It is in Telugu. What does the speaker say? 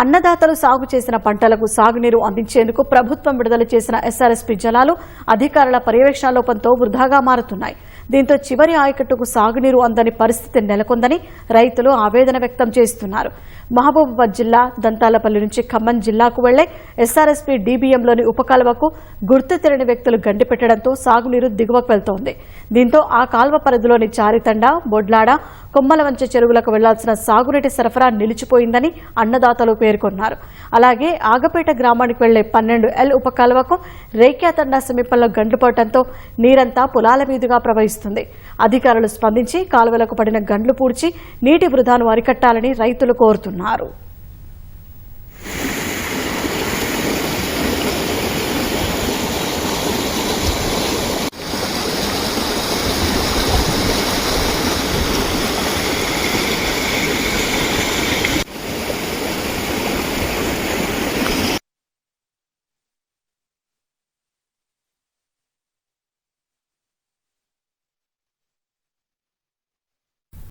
అన్నదాతలు సాగు చేసిన పంటలకు సాగునీరు అందించేందుకు ప్రభుత్వం విడుదల చేసిన ఎస్ఆర్ఎస్పీ జలాలు అధికారుల పర్యవేక్షణ లోపంతో వృధాగా మారుతున్నాయి. దీంతో చివరి ఆయకట్టుకు సాగునీరు అందని పరిస్థితి నెలకొందని రైతులు ఆవేదన వ్యక్తం చేస్తున్నారు. మహబూబాబాద్ జిల్లా దంతాలపల్లి నుంచి ఖమ్మం జిల్లాకు వెళ్ళే ఎస్ఆర్ఎస్పీ డీబీఎంలోని ఉపకాల్వకు గుర్తు తెలియని వ్యక్తులు గండిపెట్టడంతో సాగునీరు దిగువకు వెళ్తోంది. దీంతో ఆ కాల్వ పరిధిలోని చారితండ బొడ్లాడ కొమ్మలవంచ చెరువులకు వెళ్ళాల్సిన సాగునీటి సరఫరా నిలిచిపోయిందని అన్నదాతలు పేర్కొన్నారు. అలాగే ఆగపేట గ్రామానికి వెళ్ళే పన్నెండు ఎల్ ఉపకాల్వకు రేఖ్యాతండ సమీపంలో గండ్లుపడటంతో నీరంతా పొలాల మీదుగా ప్రవహిస్తుంది. అధికారులు స్పందించి కాలువలకు పడిన గండ్లు పూడ్చి నీటి వృధాను అరికట్టాలని రైతులు కోరుతున్నారు.